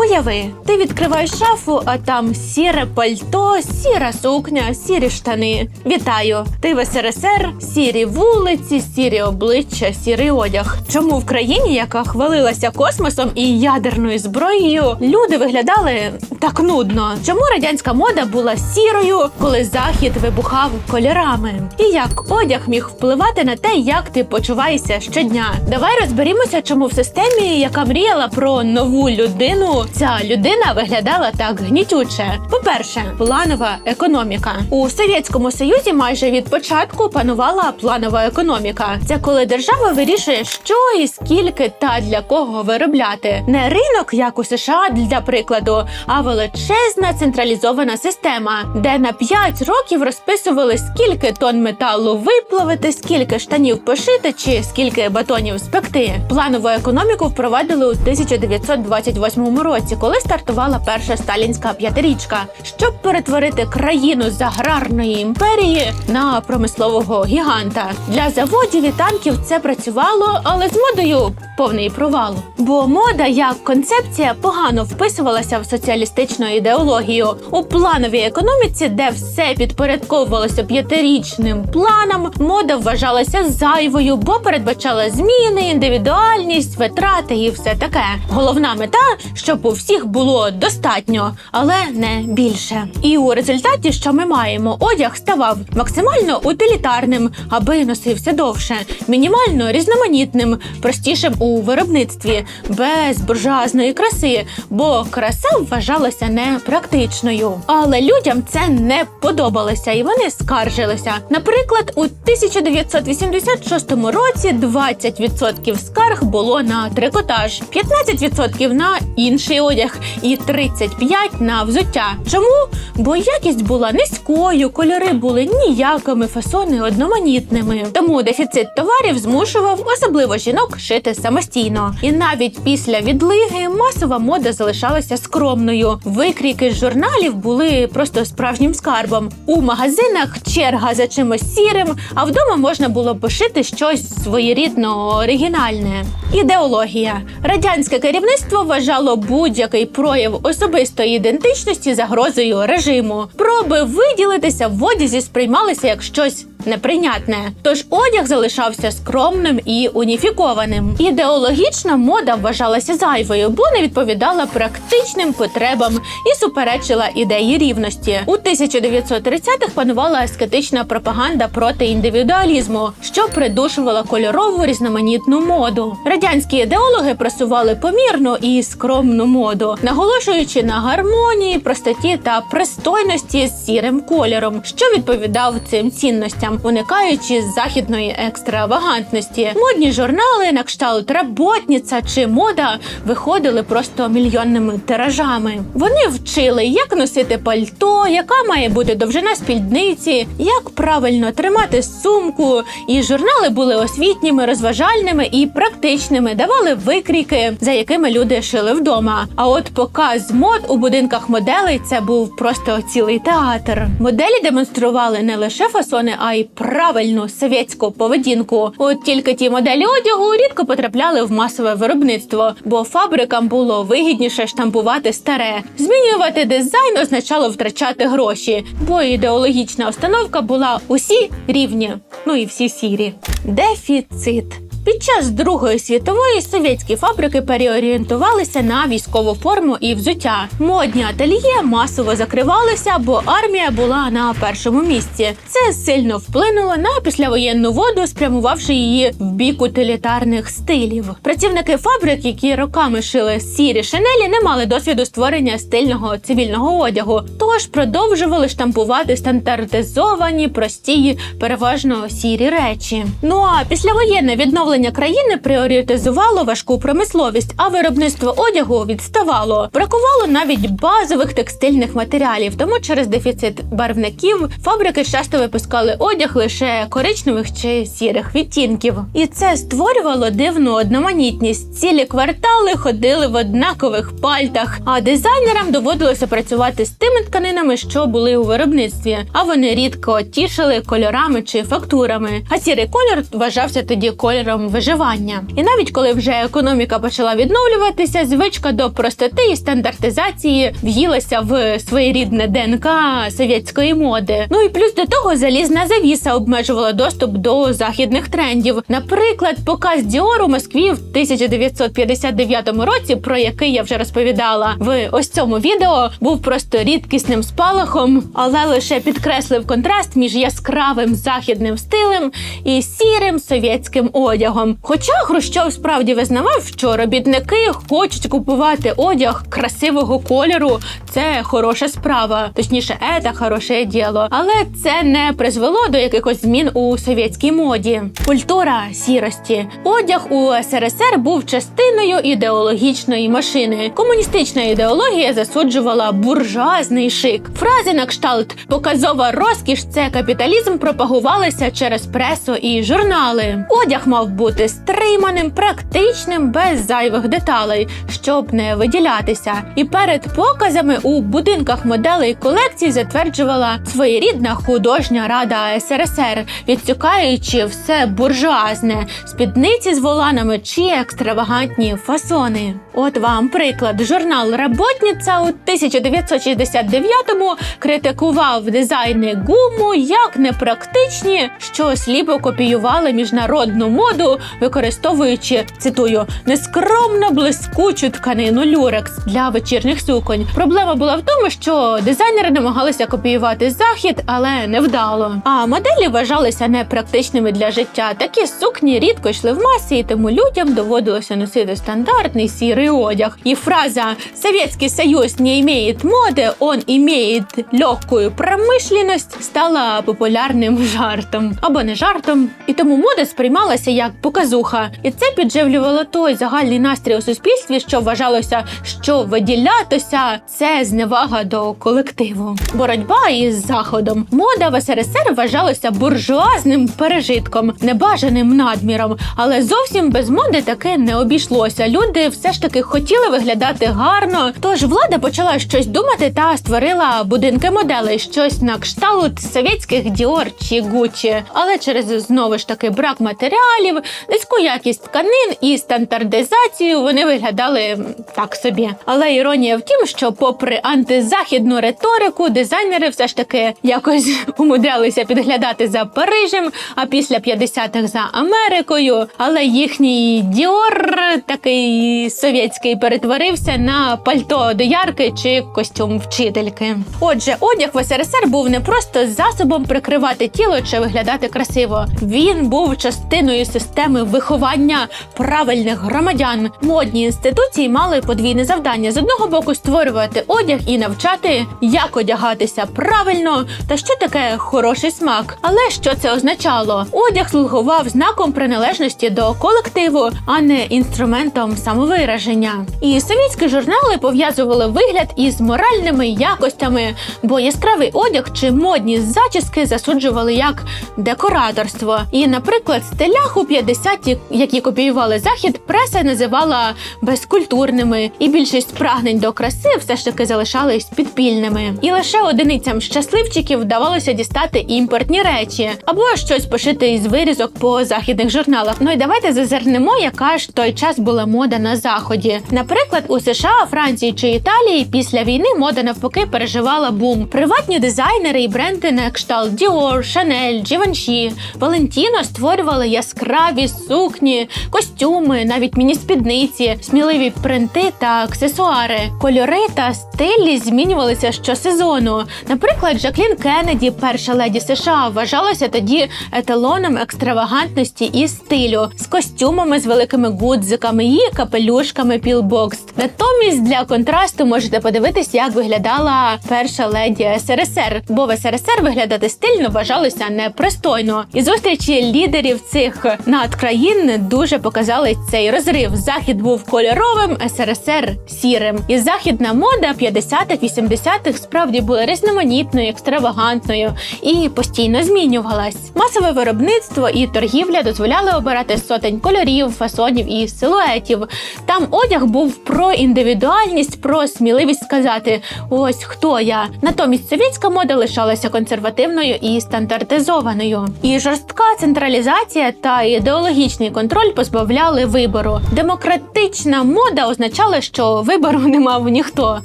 Уяви, ти відкриваєш шафу, а там сіре пальто, сіра сукня, сірі штани. Вітаю! Ти в СРСР, сірі вулиці, сірі обличчя, сірий одяг. Чому в країні, яка хвалилася космосом і ядерною зброєю, люди виглядали так нудно? Чому радянська мода була сірою, коли захід вибухав кольорами? І як одяг міг впливати на те, як ти почуваєшся щодня? Давай розберімося, чому в системі, яка мріяла про нову людину, ця людина виглядала так гнітюче. По-перше, планова економіка у Совєтському Союзі майже від початку панувала планова економіка. Це коли держава вирішує, що і скільки та для кого виробляти. Не ринок, як у США, для прикладу, а величезна централізована система, де на 5 років розписували, скільки тонн металу виплавити, скільки штанів пошити чи скільки батонів спекти. Планову економіку впровадили у 1928 році, коли стартувала перша сталінська п'ятирічка, щоб перетворити країну з аграрної імперії на промислового гіганта. Для заводів і танків це працювало, але з модою повний провал. Бо мода як концепція погано вписувалася в соціалістичну ідеологію у плановій економіці, де все підпорядковувалося п'ятирічним планам. Мода вважалася зайвою, бо передбачала зміни, індивідуальність, витрати і все таке. Головна мета, щоб у всіх було достатньо, але не більше. І у результаті, що ми маємо, одяг ставав максимально утилітарним, аби носився довше, мінімально різноманітним, простішим у виробництві, без буржуазної краси, бо краса вважалася непрактичною. Але людям це не подобалося, і вони скаржилися. Наприклад, у 1986 році 20% скарг було на трикотаж, 15% на інший одяг і 35% на взуття. Чому? Бо якість була низькою, кольори були ніякими, фасони одноманітними. Тому дефіцит товарів змушував особливо жінок шити самостійно. І навіть після відлиги масова мода залишалася скромною. Викрійки з журналів були просто справжнім скарбом. У магазинах черга за чимось сірим, а вдома можна було пошити щось своєрідно оригінальне. Ідеологія радянське керівництво вважало будь-який прояв особистої ідентичності загрозою режиму. Проби виділитися в одязі сприймалися як щось неприйнятне. Тож одяг залишався скромним і уніфікованим. Ідеологічна мода вважалася зайвою, бо не відповідала практичним потребам і суперечила ідеї рівності. У 1930-х панувала аскетична пропаганда проти індивідуалізму, що придушувала кольорову різноманітну моду. Радянські ідеологи просували помірну і скромну моду, наголошуючи на гармонії, простоті та пристойності з сірим кольором, що відповідав цим цінностям, уникаючи західної екстравагантності. Модні журнали на кшталт «Работниця» чи мода виходили просто мільйонними тиражами. Вони вчили, як носити пальто, яка має бути довжина спідниці, як правильно тримати сумку. І журнали були освітніми, розважальними і практичними, давали викрійки, за якими люди шили вдома. А от показ мод у будинках моделей це був просто цілий театр. Моделі демонстрували не лише фасони, а й правильну совєтську поведінку. От тільки ті моделі одягу рідко потрапляли в масове виробництво, бо фабрикам було вигідніше штампувати старе. Змінювати дизайн означало втрачати гроші, бо ідеологічна установка була усі рівні, ну і всі сірі. Дефіцит. Під час Другої світової совєтські фабрики переорієнтувалися на військову форму і взуття. Модні ательє масово закривалися, бо армія була на першому місці. Це сильно вплинуло на післявоєнну воду, спрямувавши її в бік утилітарних стилів. Працівники фабрик, які роками шили сірі шинелі, не мали досвіду створення стильного цивільного одягу, тож продовжували штампувати стандартизовані, прості, переважно сірі речі. Ну а післявоєнне відновлення країни пріоритизувало важку промисловість, а виробництво одягу відставало. Бракувало навіть базових текстильних матеріалів, тому через дефіцит барвників фабрики часто випускали одяг лише коричневих чи сірих відтінків. І це створювало дивну одноманітність. Цілі квартали ходили в однакових пальтах, а дизайнерам доводилося працювати з тими тканинами, що були у виробництві. А вони рідко тішили кольорами чи фактурами. А сірий колір вважався тоді кольором способом виживання. І навіть коли вже економіка почала відновлюватися, звичка до простоти і стандартизації в'їлася в своєрідне ДНК совєтської моди. Ну і плюс до того залізна завіса обмежувала доступ до західних трендів. Наприклад, показ Діор у Москві в 1959 році, про який я вже розповідала в ось цьому відео, був просто рідкісним спалахом, але лише підкреслив контраст між яскравим західним стилем і сірим совєтським одягом. Хоча Хрущов справді визнавав, що робітники хочуть купувати одяг красивого кольору, це хороша справа, точніше, це хороше діло. Але це не призвело до якихось змін у совєтській моді. Культура сірості. Одяг у СРСР був частиною ідеологічної машини. Комуністична ідеологія засуджувала буржуазний шик. Фрази на кшталт показова розкіш це капіталізм пропагувалися через пресу і журнали. Одяг мав бути стриманим, практичним, без зайвих деталей, щоб не виділятися. І перед показами у будинках моделей колекцій затверджувала своєрідна художня рада СРСР, відсюкаючи все буржуазне, спідниці з воланами чи екстравагантні фасони. От вам приклад. Журнал Работниця у 1969-му критикував дизайни гуму як непрактичні, що сліпо копіювали міжнародну моду, використовуючи цитую нескромно блискучу тканину люрекс для вечірніх суконь. Проблема була в тому, що дизайнери намагалися копіювати захід, але невдало. А моделі вважалися непрактичними для життя. Такі сукні рідко йшли в масі, і тому людям доводилося носити стандартний сірий одяг. І фраза Совєтський Союз не має моди, он имеет легкую промишленность стала популярним жартом або не жартом. І тому мода сприймалася як показуха, і це підживлювало той загальний настрій у суспільстві, що вважалося, що виділятися це зневага до колективу. Боротьба із заходом. Мода в СРСР вважалася буржуазним пережитком, небажаним надміром, але зовсім без моди таке не обійшлося. Люди все ж таки хотіли виглядати гарно. Тож влада почала щось думати та створила будинки моделей, щось на кшталт совєтських Діор чи Гуччі. Але через знову ж таки брак матеріалів, низьку якість тканин і стандартизацію вони виглядали так собі. Але іронія в тім, що, попри антизахідну риторику, дизайнери все ж таки якось умудрялися підглядати за Парижем, а після 50-х за Америкою. Але їхній Діор такий совєтський перетворився на пальто доярки чи костюм вчительки. Отже, одяг в СРСР був не просто засобом прикривати тіло чи виглядати красиво. Він був частиною системи виховання правильних громадян. Модні інституції мали подвійне завдання: з одного боку створювати одяг і навчати, як одягатися правильно та що таке хороший смак. Але що це означало? Одяг слугував знаком приналежності до колективу, а не інструментом самовираження. І совєтські журнали пов'язували вигляд із моральними якостями, бо яскравий одяг чи модні зачіски засуджували як декораторство. І, наприклад, стилях у 50-ті, які копіювали захід, преса називала безкультурними, і більшість прагнень до краси все ж таки залишались підпільними. І лише одиницям щасливчиків вдавалося дістати імпортні речі або щось пошити із вирізок по західних журналах. Ну і давайте зазирнемо, яка ж той час була мода на заході. Наприклад, у США, Франції чи Італії після війни мода навпаки переживала бум. Приватні дизайнери і бренди на кшталт Dior, Chanel, Givenchy, Valentino створювали яскраві сукні, костюми, навіть міні-спідниці, сміливі принти та аксесуари. Кольори та стилі змінювалися щосезону. Наприклад, Жаклін Кеннеді, перша леді США, вважалася тоді еталоном екстравагантності і стилю з костюмами з великими гудзиками і капелюшками пілбокс. Натомість для контрасту можете подивитись, як виглядала перша леді СРСР, бо в СРСР виглядати стильно вважалося непристойно. І зустрічі лідерів цих надкраїн дуже показали цей розрив. Захід був кольоровим, СРСР сірим. І західна мода 50-х, 80-х справді була різноманітною, екстравагантною і постійно змінювалась. Масове виробництво і торгівля дозволяли обирати сотень кольорів, фасонів і силуетів. Там одяг був про індивідуальність, про сміливість сказати: ось хто я. Натомість совєтська мода лишалася консервативною і стандартизованою. І жорстка централізація та ідеологічний контроль позбавляли вибору. Демократична мода означала, що вибору не мав ніхто.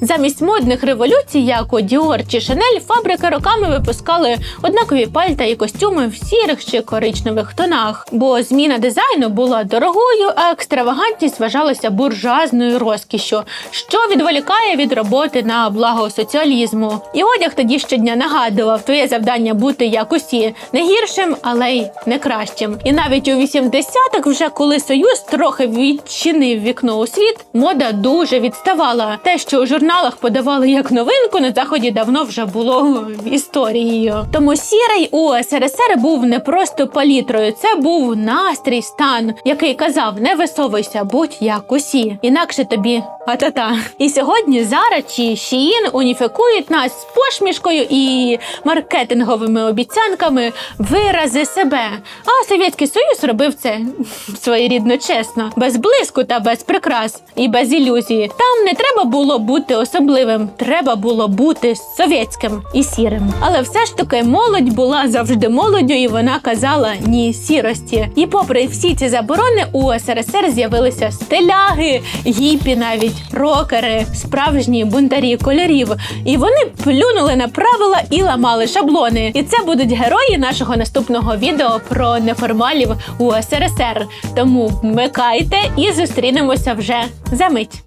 Замість модних революцій, як у Діор чи Шанель, фабрики роками випускали однакові пальта і костюми в сірих чи коричневих тонах. Бо зміна дизайну була дорогою, а екстравагантність вважалася буржуазною розкішшю, що відволікає від роботи на благо соціалізму. І одяг тоді щодня нагадував твоє завдання бути як усі, не гіршим, але й не кращим. І навіть у 80-х, вже коли союз трохи відчинив вікно у світ, мода дуже відставала. Те, що у журналах подавали як новинку, на заході давно вже було історією. Тому сірий у СРСР був не просто палітрою, це був настрій, стан, який казав: не висовуйся, будь як усі, інакше тобі а-та-та. І сьогодні Зара чи Shein уніфікують нас з посмішкою і маркетинговими обіцянками вирази себе. А Совєтський Союз робив це своєрідно чесно, без блиску та без прикрас і без ілюзії. Там не треба було бути особливим, треба було бути совєтським і сірим. Але все ж таки молодь була завжди молоддю, і вона казала ні сірості. І попри всі ці заборони, у СРСР з'явилися стиляги, гіпі, навіть рокери, справжні бунтарі кольорів. І вони плюнули на правила і ламали шаблони. І це будуть герої нашого наступного відео про неформалів у СРСР. Тому вмикайте і зустрінемося вже за мить.